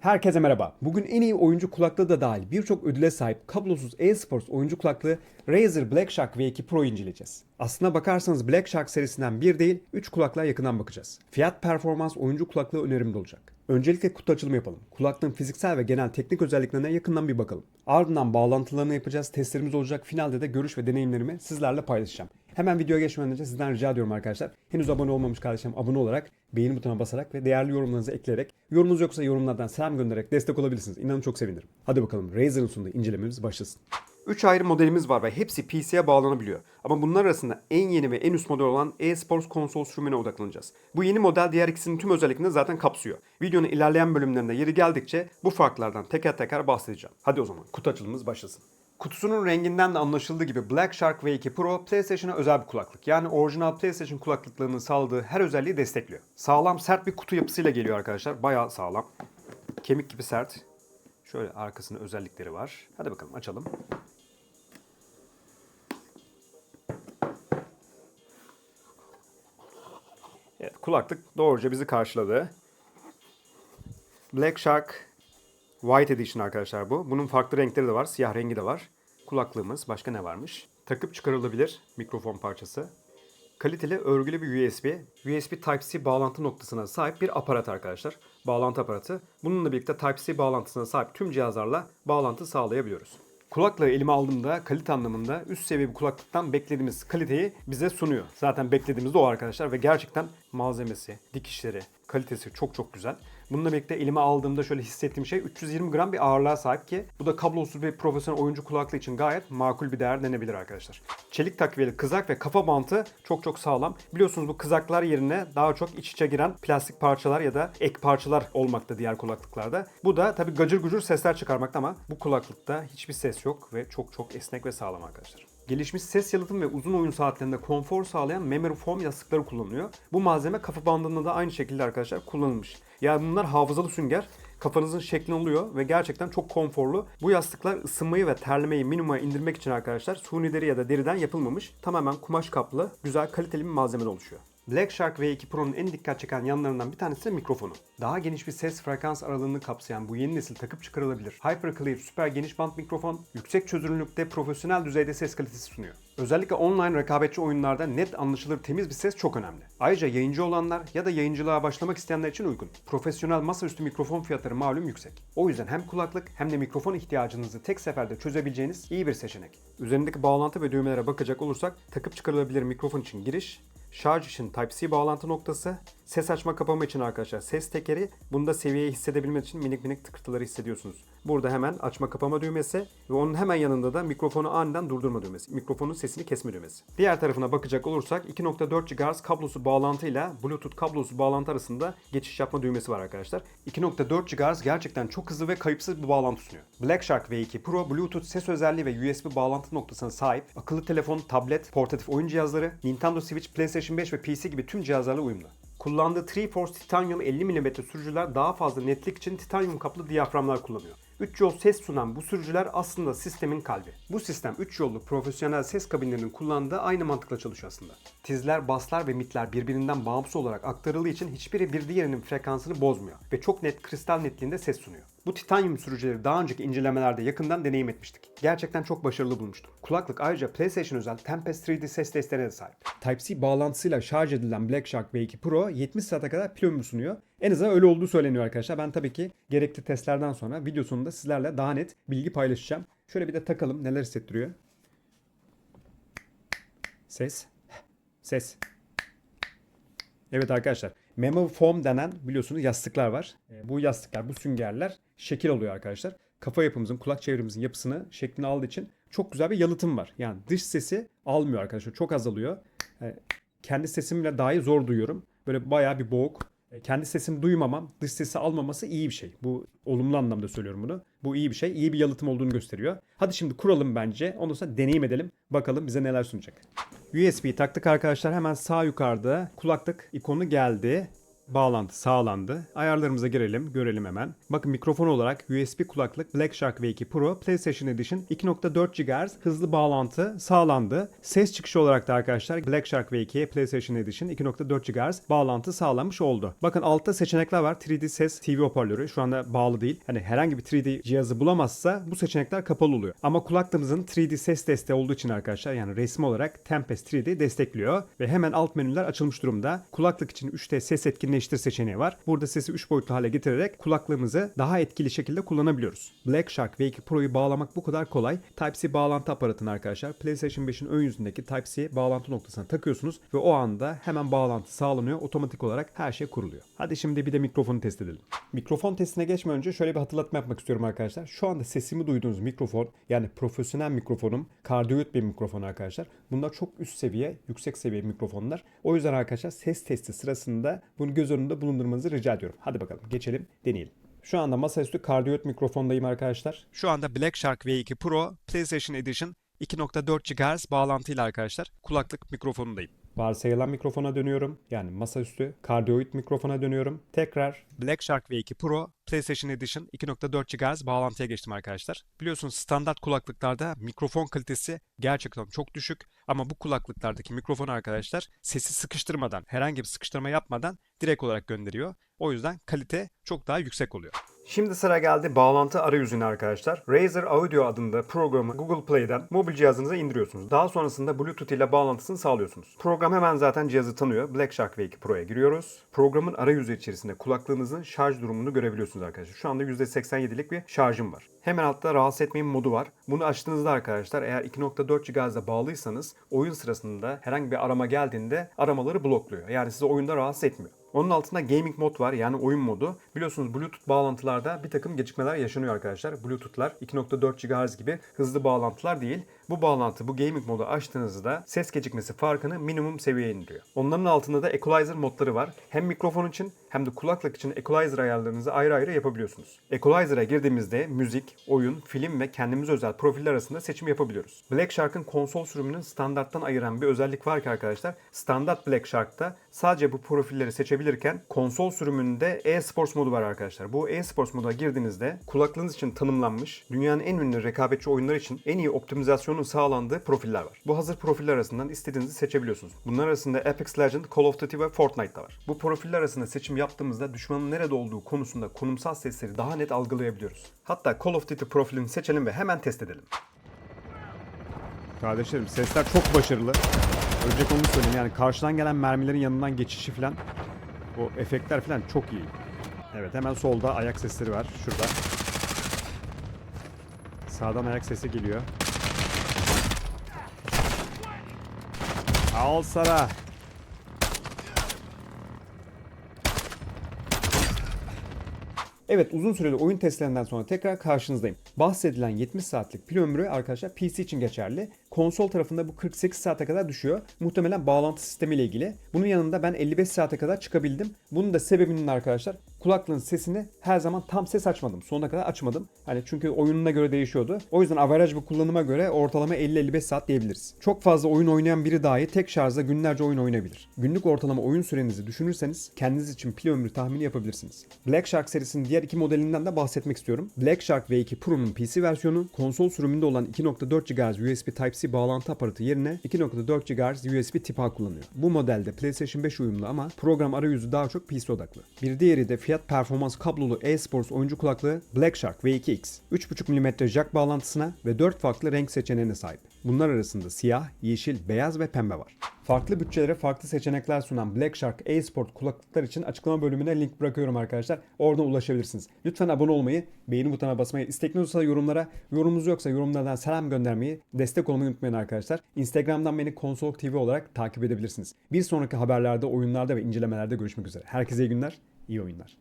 Herkese merhaba. Bugün en iyi oyuncu kulaklığı da dahil birçok ödüle sahip kablosuz e-sports oyuncu kulaklığı Razer Black Shark V2 Pro inceleyeceğiz. Aslına bakarsanız Black Shark serisinden bir değil 3 kulaklığa yakından bakacağız. Fiyat performans oyuncu kulaklığı önerimde olacak. Öncelikle kutu açılımı yapalım. Kulaklığın fiziksel ve genel teknik özelliklerine yakından bir bakalım. Ardından bağlantılarını yapacağız, testlerimiz olacak. Finalde de görüş ve deneyimlerimi sizlerle paylaşacağım. Hemen videoya geçmeden önce sizden rica ediyorum arkadaşlar. Henüz abone olmamış kardeşim abone olarak, beğeni butonuna basarak ve değerli yorumlarınızı ekleyerek, yorumunuz yoksa yorumlardan selam göndererek destek olabilirsiniz. İnanın çok sevinirim. Hadi bakalım Razer'ın sunduğu incelememiz başlasın. 3 ayrı modelimiz var ve hepsi PC'ye bağlanabiliyor. Ama bunlar arasında en yeni ve en üst model olan eSports konsol sürümüne odaklanacağız. Bu yeni model diğer ikisinin tüm özelliklerini zaten kapsıyor. Videonun ilerleyen bölümlerinde yeri geldikçe bu farklardan teker teker bahsedeceğim. Hadi o zaman kutu açılımımız başlasın. Kutusunun renginden de anlaşıldığı gibi Black Shark V2 Pro PlayStation'a özel bir kulaklık. Yani orijinal PlayStation kulaklıklarının sağladığı her özelliği destekliyor. Sağlam sert bir kutu yapısıyla geliyor arkadaşlar. Bayağı sağlam. Kemik gibi sert. Şöyle arkasında özellikleri var. Hadi bakalım açalım. Evet, kulaklık doğruca bizi karşıladı. Black Shark White Edition arkadaşlar bu. Bunun farklı renkleri de var. Siyah rengi de var. Kulaklığımız. Başka ne varmış? Takıp çıkarılabilir mikrofon parçası. Kaliteli örgülü bir USB. USB Type-C bağlantı noktasına sahip bir aparat arkadaşlar. Bağlantı aparatı. Bununla birlikte Type-C bağlantısına sahip tüm cihazlarla bağlantı sağlayabiliyoruz. Kulaklığı elime aldığımda kalite anlamında üst seviye bir kulaklıktan beklediğimiz kaliteyi bize sunuyor. Zaten beklediğimiz de o arkadaşlar ve gerçekten malzemesi, dikişleri, kalitesi çok çok güzel. Bununla birlikte elime aldığımda şöyle hissettiğim şey 320 gram bir ağırlığa sahip ki bu da kablosuz bir profesyonel oyuncu kulaklığı için gayet makul bir değer denebilir arkadaşlar. Çelik takviyeli kızak ve kafa bantı çok çok sağlam. Biliyorsunuz bu kızaklar yerine daha çok iç içe giren plastik parçalar ya da ek parçalar olmakta diğer kulaklıklarda. Bu da tabi gacır gucur sesler çıkarmakta ama bu kulaklıkta hiçbir ses yok ve çok çok esnek ve sağlam arkadaşlar. Gelişmiş ses yalıtım ve uzun oyun saatlerinde konfor sağlayan memory foam yastıkları kullanılıyor. Bu malzeme kafa bandında da aynı şekilde arkadaşlar kullanılmış. Yani bunlar hafızalı sünger. Kafanızın şeklini oluyor ve gerçekten çok konforlu. Bu yastıklar ısınmayı ve terlemeyi minimuma indirmek için arkadaşlar suni deri ya da deriden yapılmamış. Tamamen kumaş kaplı, güzel kaliteli bir malzemeden oluşuyor. Black Shark V2 Pro'nun en dikkat çeken yanlarından bir tanesi de mikrofonu. Daha geniş bir ses frekans aralığını kapsayan bu yeni nesil takıp çıkarılabilir. Hyperclear süper geniş band mikrofon, yüksek çözünürlükte profesyonel düzeyde ses kalitesi sunuyor. Özellikle online rekabetçi oyunlarda net anlaşılır temiz bir ses çok önemli. Ayrıca yayıncı olanlar ya da yayıncılığa başlamak isteyenler için uygun. Profesyonel masaüstü mikrofon fiyatları malum yüksek. O yüzden hem kulaklık hem de mikrofon ihtiyacınızı tek seferde çözebileceğiniz iyi bir seçenek. Üzerindeki bağlantı ve düğmelere bakacak olursak takıp çıkarılabilir mikrofon için giriş, Şarj için Type-C bağlantı noktası, ses açma kapama için arkadaşlar ses tekeri. Bunda seviyeyi hissedebilmek için minik minik tıkırtıları hissediyorsunuz. Burada hemen açma kapama düğmesi ve onun hemen yanında da mikrofonu aniden durdurma düğmesi. Mikrofonun sesini kesme düğmesi. Diğer tarafına bakacak olursak 2.4 GHz kablosu bağlantıyla Bluetooth kablosu bağlantı arasında geçiş yapma düğmesi var arkadaşlar. 2.4 GHz gerçekten çok hızlı ve kayıpsız bir bağlantı sunuyor. Black Shark V2 Pro Bluetooth ses özelliği ve USB bağlantı noktasına sahip akıllı telefon, tablet, portatif oyun cihazları, Nintendo Switch, PlayStation 5 ve PC gibi tüm cihazlarla uyumlu. Kullandığı Triforce Titanium 50 mm sürücüler daha fazla netlik için titanyum kaplı diyaframlar kullanıyor. 3 yol ses sunan bu sürücüler aslında sistemin kalbi. Bu sistem 3 yollu profesyonel ses kabinlerinin kullandığı aynı mantıkla çalışıyor aslında. Tizler, baslar ve mitler birbirinden bağımsız olarak aktarıldığı için hiçbiri bir diğerinin frekansını bozmuyor ve çok net kristal netliğinde ses sunuyor. Bu titanyum sürücüleri daha önceki incelemelerde yakından deneyim etmiştik. Gerçekten çok başarılı bulmuştum. Kulaklık ayrıca PlayStation özel Tempest 3D ses desteğine de sahip. Type-C bağlantısıyla şarj edilen Black Shark V2 Pro 70 saate kadar pil ömrü sunuyor. En azından öyle olduğu söyleniyor arkadaşlar. Ben tabii ki gerekli testlerden sonra video sonunda sizlerle daha net bilgi paylaşacağım. Şöyle bir de takalım neler hissettiriyor. Ses. Ses. Evet arkadaşlar. Memo foam denen biliyorsunuz yastıklar var. E, Bu yastıklar, bu süngerler şekil alıyor arkadaşlar. Kafa yapımızın, kulak çevremizin yapısını, şeklini aldığı için çok güzel bir yalıtım var. Yani dış sesi almıyor arkadaşlar. Çok azalıyor. E, Kendi sesimle dahi zor duyuyorum. Böyle bayağı bir boğuk. E, Kendi sesimi duymamam, dış sesi almaması iyi bir şey. Bu olumlu anlamda söylüyorum bunu. Bu iyi bir şey. İyi bir yalıtım olduğunu gösteriyor. Hadi şimdi kuralım bence. Ondan sonra deneyim edelim. Bakalım bize neler sunacak. USB taktık arkadaşlar. Hemen sağ yukarıda kulaklık ikonu geldi. Bağlantı sağlandı. Ayarlarımıza girelim, görelim hemen. Bakın mikrofon olarak USB kulaklık Black Shark V2 Pro PlayStation Edition 2.4 GHz hızlı bağlantı sağlandı. Ses çıkışı olarak da arkadaşlar Black Shark V2 PlayStation Edition 2.4 GHz bağlantı sağlanmış oldu. Bakın altta seçenekler var. 3D ses TV hoparlörü şu anda bağlı değil. Hani herhangi bir 3D cihazı bulamazsa bu seçenekler kapalı oluyor. Ama kulaklığımızın 3D ses desteği olduğu için arkadaşlar yani resmi olarak Tempest 3D destekliyor ve hemen alt menüler açılmış durumda. Kulaklık için 3D ses etkinleştir seçeneği var. Burada sesi 3 boyutlu hale getirerek kulaklığımızı daha etkili şekilde kullanabiliyoruz. Black Shark V2 Pro'yu bağlamak bu kadar kolay. Type-C bağlantı aparatını arkadaşlar PlayStation 5'in ön yüzündeki Type-C bağlantı noktasına takıyorsunuz ve o anda hemen bağlantı sağlanıyor. Otomatik olarak her şey kuruluyor. Hadi şimdi bir de mikrofonu test edelim. Mikrofon testine geçmeden önce şöyle bir hatırlatma yapmak istiyorum arkadaşlar. Şu anda sesimi duyduğunuz mikrofon yani profesyonel mikrofonum kardioid bir mikrofon arkadaşlar. Bunlar çok üst seviye, yüksek seviye mikrofonlar. O yüzden arkadaşlar ses testi sırasında bunu göz önünde bulundurmanızı rica ediyorum. Hadi bakalım geçelim deneyelim. Şu anda masaüstü kardioid mikrofondayım arkadaşlar. Şu anda Black Shark V2 Pro PlayStation Edition 2.4 GHz bağlantıyla arkadaşlar kulaklık mikrofonundayım. Varsayılan mikrofona dönüyorum. Yani masaüstü kardioid mikrofona dönüyorum. Tekrar Black Shark V2 Pro PlayStation Edition 2.4 GHz bağlantıya geçtim arkadaşlar. Biliyorsunuz standart kulaklıklarda mikrofon kalitesi gerçekten çok düşük. Ama bu kulaklıklardaki mikrofon arkadaşlar sesi sıkıştırmadan, herhangi bir sıkıştırma yapmadan direkt olarak gönderiyor. O yüzden kalite çok daha yüksek oluyor. Şimdi sıra geldi bağlantı arayüzüne arkadaşlar. Razer Audio adında programı Google Play'den mobil cihazınıza indiriyorsunuz. Daha sonrasında Bluetooth ile bağlantısını sağlıyorsunuz. Program hemen zaten cihazı tanıyor. Black Shark V2 Pro'ya giriyoruz. Programın arayüzü içerisinde kulaklığınızın şarj durumunu görebiliyorsunuz arkadaşlar. Şu anda %87'lik bir şarjım var. Hemen altta rahatsız etmeyin modu var. Bunu açtığınızda arkadaşlar eğer 2.4 GHz'de bağlıysanız oyun sırasında herhangi bir arama geldiğinde aramaları blokluyor. Yani sizi oyunda rahatsız etmiyor. Onun altında gaming mod var yani oyun modu. Biliyorsunuz Bluetooth bağlantılarda bir takım gecikmeler yaşanıyor arkadaşlar. Bluetooth'lar 2.4 GHz gibi hızlı bağlantılar değil. Bu bağlantı bu gaming modu açtığınızda ses gecikmesi farkını minimum seviyeye indiriyor. Onların altında da equalizer modları var. Hem mikrofon için hem de kulaklık için equalizer ayarlarınızı ayrı ayrı yapabiliyorsunuz. Equalizer'a girdiğimizde müzik, oyun, film ve kendimize özel profiller arasında seçim yapabiliyoruz. Black Shark'ın konsol sürümünün standarttan ayıran bir özellik var ki arkadaşlar. Standart Black Shark'ta sadece bu profilleri seçebilirken konsol sürümünde e-sports modu var arkadaşlar. Bu e-sports moda girdiğinizde kulaklığınız için tanımlanmış dünyanın en ünlü rekabetçi oyunlar için en iyi optimizasyonun sağlandığı profiller var. Bu hazır profiller arasından istediğinizi seçebiliyorsunuz. Bunlar arasında Apex Legends, Call of Duty ve Fortnite da var. Bu profiller arasında seçim yaptığımızda düşmanın nerede olduğu konusunda konumsal sesleri daha net algılayabiliyoruz. Hatta Call of Duty profilini seçelim ve hemen test edelim. Kardeşlerim sesler çok başarılı. Önce onu söyleyeyim yani karşıdan gelen mermilerin yanından geçişi falan o efektler falan çok iyi. Evet hemen solda ayak sesleri var şurada. Sağdan ayak sesi geliyor. Al sana. Evet uzun süreli oyun testlerinden sonra tekrar karşınızdayım. Bahsedilen 70 saatlik pil ömrü arkadaşlar PC için geçerli. Konsol tarafında bu 48 saate kadar düşüyor. Muhtemelen bağlantı sistemiyle ilgili. Bunun yanında ben 55 saate kadar çıkabildim. Bunun da sebebinin arkadaşlar kulaklığın sesini her zaman tam ses açmadım. Sonuna kadar açmadım. Hani çünkü oyununa göre değişiyordu. O yüzden average bir kullanıma göre ortalama 50-55 saat diyebiliriz. Çok fazla oyun oynayan biri dahi tek şarjda günlerce oyun oynayabilir. Günlük ortalama oyun sürenizi düşünürseniz kendiniz için pil ömrü tahmini yapabilirsiniz. Black Shark serisinin diğer iki modelinden de bahsetmek istiyorum. Black Shark V2 Pro'nun PC versiyonu konsol sürümünde olan 2.4 GHz USB Type-C bağlantı aparatı yerine 2.4 GHz USB tip A kullanıyor. Bu modelde PlayStation 5 uyumlu ama program arayüzü daha çok PC odaklı. Bir diğeri de fiyat performans kablolu e-sports oyuncu kulaklığı Black Shark V2X. 3.5 mm jack bağlantısına ve 4 farklı renk seçeneğine sahip. Bunlar arasında siyah, yeşil, beyaz ve pembe var. Farklı bütçelere farklı seçenekler sunan Black Shark e-sport kulaklıklar için açıklama bölümüne link bırakıyorum arkadaşlar. Oradan ulaşabilirsiniz. Lütfen abone olmayı, beğeni butonuna basmayı, istekli olursa yorumlara, yorumunuz yoksa yorumlardan selam göndermeyi, destek olmayı unutmayın arkadaşlar. Instagram'dan beni Konsol TV olarak takip edebilirsiniz. Bir sonraki haberlerde, oyunlarda ve incelemelerde görüşmek üzere. Herkese iyi günler, iyi oyunlar.